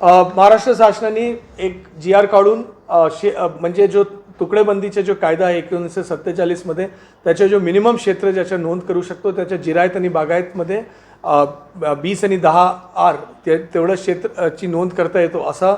महाराष्ट्र शासनाने एक जी आर काढून शे म्हणजे जो तुकडेबंदीचे जो कायदा आहे एकोणीसशे सत्तेचाळीसमध्ये त्याचे जो मिनिमम क्षेत्र ज्याच्या नोंद करू शकतो त्याच्या जिरायत आणि बागायतमध्ये वीस आणि दहा आर ते तेवढं क्षेत्र ची नोंद करता येतो असा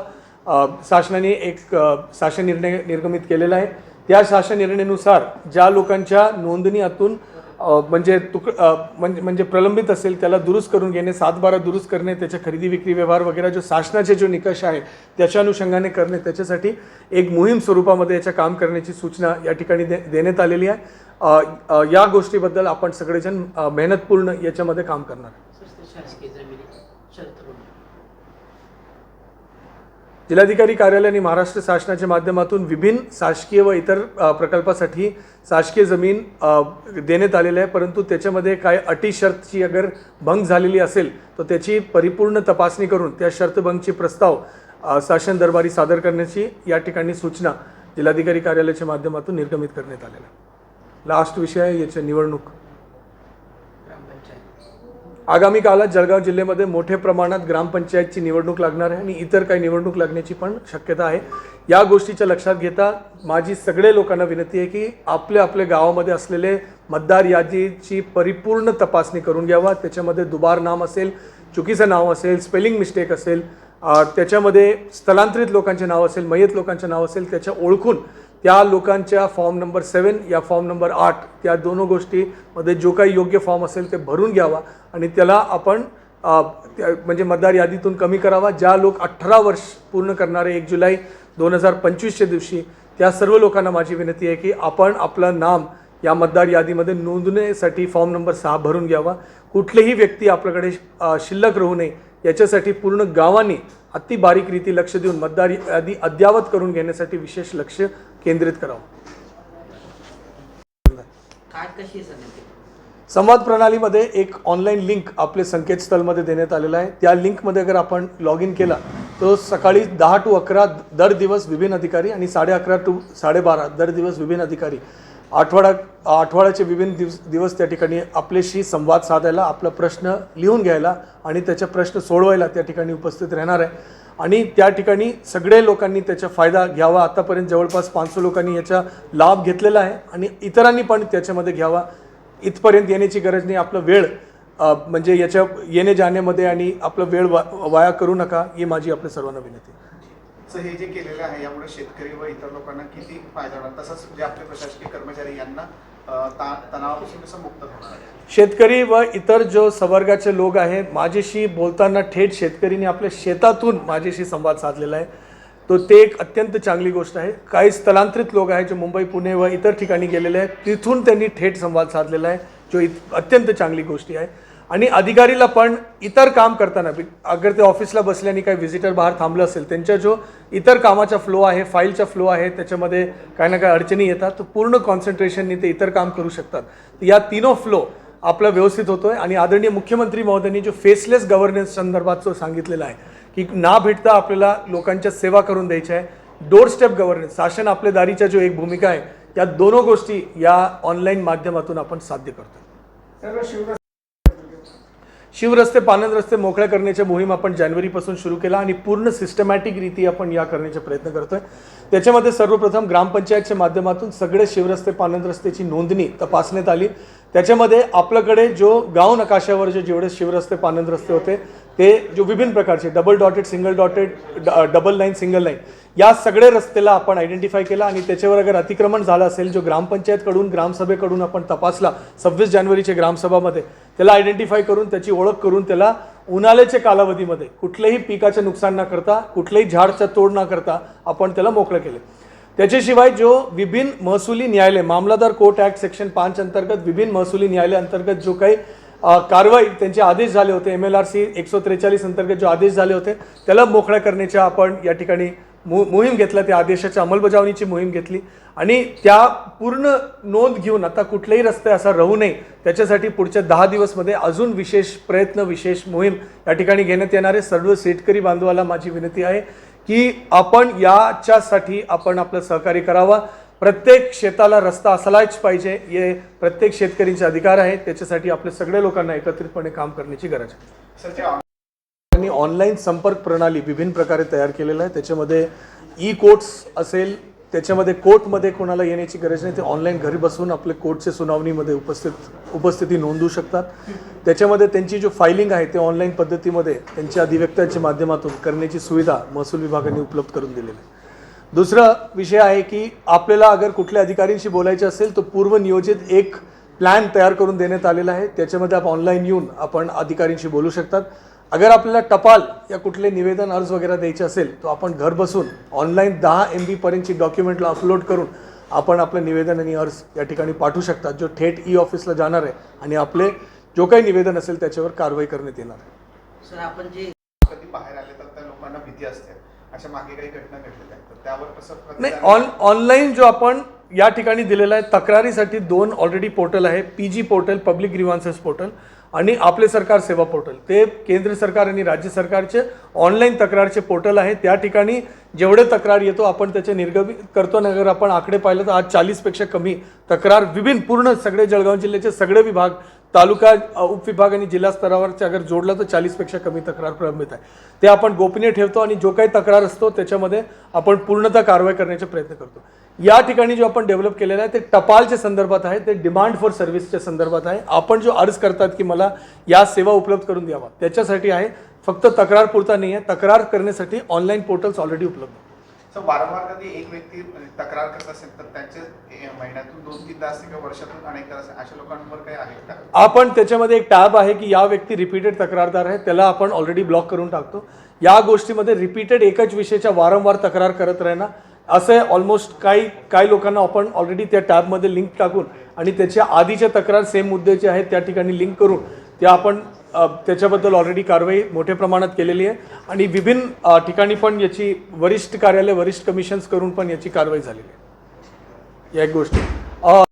शासनाने एक शासन निर्णय निर्गमित केलेला आहे. त्या शासन निर्णयानुसार ज्या लोकांच्या नोंदणीतून म्हणजे तुक म्हणजे म्हणजे प्रलंबित असेल त्याला दुरुस्त करून घेणे सातबारा दुरुस्त करणे त्याच्या खरेदी विक्री व्यवहार वगैरे जो शासनाचे जो निकष आहे त्याच्या अनुषंगाने करणे त्याच्यासाठी एक मोहीम स्वरूपामध्ये याच्या काम करण्याची सूचना या ठिकाणी दे देण्यात आलेली आहे. या गोष्टीबद्दल आपण सगळेजण मेहनतपूर्ण याच्यामध्ये काम करणार आहे. शासकीय जमिनी शर्त करून जिल्हाधिकारी कार्यालयाने महाराष्ट्र शासनाच्या माध्यमातून विभिन्न शासकीय व इतर प्रकल्पासाठी शासकीय जमीन देण्यात आलेली आहे. परंतु त्याच्यामध्ये काय अटी शर्तची अगर भंग झालेली असेल तर त्याची परिपूर्ण तपासणी करून त्या शर्तभंगची प्रस्ताव शासन दरबारी सादर करण्याची या ठिकाणी सूचना जिल्हाधिकारी कार्यालयाच्या माध्यमातून निर्गमित करण्यात आलेला आहे. लास्ट विषय आहे याच्या निवडणूक. आगामी काळात जळगाव जिल्ह्यामध्ये मोठ्या प्रमाणात ग्रामपंचायतची निवडणूक लागणार आहे आणि इतर काही निवडणूक लागण्याची पण शक्यता आहे. या गोष्टीच्या लक्षात घेता माझी सगळे लोकांना विनंती आहे की आपल्या आपल्या गावामध्ये असलेले मतदार यादीची परिपूर्ण तपासणी करून घ्यावा. त्याच्यामध्ये दुबार नाम असेल चुकीचं नाव असेल स्पेलिंग मिस्टेक असेल त्याच्यामध्ये स्थलांतरित लोकांचे नाव असेल मयत लोकांचे नाव असेल त्याच्या ओळखून त्या लोकांच्या फॉर्म नंबर सेवन या फॉर्म नंबर आठ त्या दोन गोष्टीमध्ये जो काही योग्य फॉर्म असेल ते भरून घ्यावा आणि त्याला आपण त्या- म्हणजे मतदार यादीतून कमी करावा. ज्या लोक अठरा वर्ष पूर्ण करणारे एक जुलै दोन हजार पंचवीसच्या दिवशी त्या सर्व लोकांना माझी विनंती आहे की आपण आपलं नाम या मतदार यादीमध्ये नोंदणीसाठी फॉर्म नंबर सहा भरून घ्यावा. कुठलीही व्यक्ती आपल्याकडे शिल्लक राहू नये याच्यासाठी पूर्ण गावाने अति बारीक रीती लक्ष देऊन मतदार यादी अद्यावत करून घेण्यासाठी विशेष लक्ष केंद्रित करावं? संवाद प्रणालीमध्ये एक ऑनलाईन लिंक आपले संकेतस्थळमध्ये देण्यात आलेला आहे. त्या लिंकमध्ये अगर आपण लॉग इन केला तो सकाळी दहा टू अकरा दर दिवस विभिन्न अधिकारी आणि साडे अकरा टू साडेबारा दर दिवस विभिन्न अधिकारी आठवडा आठवड्याचे विभिन्न दिवस दिवस त्या ठिकाणी आपल्याशी संवाद साधायला आपला प्रश्न लिहून घ्यायला आणि त्याचे प्रश्न सोडवायला त्या ठिकाणी उपस्थित राहणार आहे. आणि त्या ठिकाणी सगळे लोकांनी त्याचा फायदा घ्यावा. आतापर्यंत जवळपास पाचशे लोकांनी याचा लाभ घेतलेला आहे आणि इतरांनी पण त्याच्यामध्ये घ्यावा. इथपर्यंत येण्याची गरज नाही. आपला वेळ म्हणजे याच्या येणे जाण्यामध्ये आणि आपला वेळ वा वाया करू नका ही माझी आपल्या सर्वांना विनंती आहे. सर हे जे केलेलं आहे यामुळे शेतकरी व इतर लोकांना किती फायदा होणार? तसंच जे आपले प्रशासकीय कर्मचारी यांना शेतकरी व इतर जो संवर्गाचे लोक आहेत माझ्याशी बोलताना थेट शेतकरीने आपल्या शेतातून माझ्याशी संवाद साधलेला आहे. तो ते एक अत्यंत चांगली गोष्ट आहे. काही स्थलांतरित लोक आहेत जे मुंबई पुणे व इतर ठिकाणी गेलेले आहेत तिथून त्यांनी थेट संवाद साधलेला आहे जो इत अत्यंत चांगली गोष्टी आहे. आणि अधिकारीला पण इतर काम करताना अगर ते ऑफिसला बसल्याने काही व्हिजिटर बाहेर थांबलं असेल त्यांच्या जो इतर कामाचा फ्लो आहे फाईलचा फ्लो आहे त्याच्यामध्ये काही ना काही अडचणी येतात तर पूर्ण कॉन्सन्ट्रेशननी ते इतर काम करू शकतात. या तिनो फ्लो आपला व्यवस्थित होतोय आणि आदरणीय मुख्यमंत्री महोदयांनी जो फेसलेस गव्हर्नन्स संदर्भात जो सांगितलेला आहे की ना भेटता आपल्याला लोकांच्या सेवा करून द्यायच्या आहे डोर स्टेप गव्हर्नन्स शासन आपल्या दारीच्या जो एक भूमिका आहे या दोनो गोष्टी या ऑनलाईन माध्यमातून आपण साध्य करतो शिवरस्ते पानंद रस्ते मोकळ्या करण्याच्या मोहीम आपण जानेवारीपासून सुरू केला आणि पूर्ण सिस्टमॅटिक रीती आपण या करण्याचा प्रयत्न करतोय. त्याच्यामध्ये सर्वप्रथम ग्रामपंचायतच्या माध्यमातून सगळे शिवरस्ते पानंद रस्त्याची नोंदणी तपासण्यात आली. त्याच्यामध्ये आपल्याकडे जो गाव नकाशावर जे जेवढे शिवरस्ते पानंद रस्ते होते ते जो विभिन्न प्रकारचे double dotted single dotted double line single line या सगळे रस्त्याला आपण आयडेंटिफाय केला आणि त्याच्यावर अगर अतिक्रमण झालं असेल जो ग्रामपंचायतकडून ग्रामसभेकडून आपण तपासला सव्वीस जानेवारीच्या ग्रामसभामध्ये त्याला आयडेंटिफाय करून त्याची ओळख करून त्याला उन्हाळ्याच्या कालावधीमध्ये कुठल्याही पिकाचं नुकसान न करता कुठल्याही झाडचा तोड न करता आपण त्याला मोकळं केले. त्याच्याशिवाय जो विभिन्न महसुली न्यायालय मामलादार कोर्ट ॲक्ट सेक्शन पाच अंतर्गत विभिन्न महसुली न्यायालय अंतर्गत जो काही कारवाई त्यांचे आदेश झाले होते एम एल आर सी एकशे त्रेचाळीस अंतर्गत जो आदेश झाले होते त्याला मोकळ्या करण्याच्या आपण या ठिकाणी मो मोहीम घेतला त्या आदेशाच्या अंमलबजावणीची मोहीम घेतली. आणि त्या पूर्ण नोंद घेऊन आता कुठलाही रस्ते असा राहू नये त्याच्यासाठी पुढच्या दहा दिवसमध्ये अजून विशेष प्रयत्न विशेष मोहीम या ठिकाणी घेण्यात येणारे सर्व शेतकरी बांधवाला माझी विनंती आहे की आपण याच्यासाठी आपण आपलं सहकार्य करावा. प्रत्येक शेताला रस्ता असलाच पाहिजे हे प्रत्येक शेतकरींचे अधिकार आहे. त्याच्यासाठी आपल्या सगळ्या लोकांना एकत्रितपणे काम करण्याची गरज आहे. त्यांनी ऑनलाईन संपर्क प्रणाली विभिन्न प्रकारे तयार केलेलं आहे त्याच्यामध्ये ई कोर्ट्स असेल त्याच्यामध्ये कोर्टमध्ये कोणाला येण्याची गरज नाही ते ऑनलाईन घरी बसून आपले कोर्टच्या सुनावणीमध्ये उपस्थित उपस्थिती नोंदवू शकतात. त्याच्यामध्ये त्यांची जो फायलिंग आहे ते ऑनलाईन पद्धतीमध्ये त्यांच्या अधिव्यक्त्यांच्या माध्यमातून करण्याची सुविधा महसूल विभागाने उपलब्ध करून दिलेली आहे. दुसरा विषय आहे की आपल्याला अगर कुठल्या अधिकाऱ्यांशी बोलायचे असेल तर पूर्वनियोजित एक प्लॅन तयार करून देण्यात आलेला आहे. त्याच्यामध्ये आपण ऑनलाईन येऊन आपण अधिकाऱ्यांशी बोलू शकतात. अगर आपल्याला टपाल या कुठले निवेदन अर्ज वगैरे द्यायचे असेल तर आपण घर बसून ऑनलाईन दहा एम बी पर्यंतची डॉक्युमेंटला अपलोड करून आपण आपलं निवेदन आणि अर्ज या ठिकाणी पाठवू शकतात जो थेट ई ऑफिसला जाणार आहे आणि आपले जो काही निवेदन असेल त्याच्यावर कारवाई करण्यात येणार आहे. सर आपण जे कधी बाहेर आले तर त्या लोकांना भीती असते. अशा मागे काही घटना घडलेल्या आहेत. तर त्यावर कसं नाही ऑन ऑनलाईन जो आपण या ठिकाणी दिलेला आहे तक्रारीसाठी दोन ऑलरेडी पोर्टल आहे P G portal public grievances portal आणि आपले सरकार सेवा पोर्टल. ते केंद्र सरकार आणि राज्य सरकारचे ऑनलाईन तक्रारचे पोर्टल आहे. त्या ठिकाणी जेवढे तक्रार येतो आपण त्याचे निर्गमित करतो. नगर अगर आपण आकडे पाहिलं तर आज चाळीसपेक्षा कमी तक्रार विभिन्न पूर्ण सगळे जळगाव जिल्ह्याचे सगळे विभाग तालुका उपविभाग आणि जिल्हा स्तरावरचे अगर जोडलं तर चाळीसपेक्षा कमी तक्रार प्रलंबित आहे. ते आपण गोपनीय ठेवतो आणि जो काही तक्रार असतो त्याच्यामध्ये आपण पूर्णतः कारवाई करण्याचे प्रयत्न करतो. या ठिकाणी जो आपण डेव्हलप केलेलं आहे ते टपालच्या संदर्भात आहे ते डिमांड फॉर सर्व्हिसच्या संदर्भात आहे. आपण जो अर्ज करतात की मला या सेवा उपलब्ध करून द्यावा त्याच्यासाठी आहे. फक्त तक्रार पुरता नाही आहे तक्रार करण्यासाठी ऑनलाईन पोर्टल्स ऑलरेडी उपलब्ध आहेत. सर वारंवार कधी एक व्यक्ती तक्रार करत असेल तर त्यांचे महिन्यातून दोन तीनदा असते किंवा वर्षातून असते अशा लोकांवर काही आहे आपण त्याच्यामध्ये एक टॅब आहे की या व्यक्ती रिपीटेड तक्रारदार आहे त्याला आपण ऑलरेडी ब्लॉक करून टाकतो. या गोष्टीमध्ये रिपीटेड एकच विषयाच्या वारंवार तक्रार करत राहणं असं ऑलमोस्ट काही काही लोकांना आपण ऑलरेडी त्या टॅबमध्ये लिंक टाकून आणि त्याच्या आधीच्या तक्रार सेम मुद्द्याचे आहेत त्या ठिकाणी लिंक करून त्या आपण त्याच्याबद्दल ऑलरेडी कारवाई मोठ्या प्रमाणात केलेली आहे. आणि विभिन्न ठिकाणी पण याची वरिष्ठ कार्यालय वरिष्ठ कमिशन्स करून पण याची कारवाई झालेली आहे. या एक गोष्टी.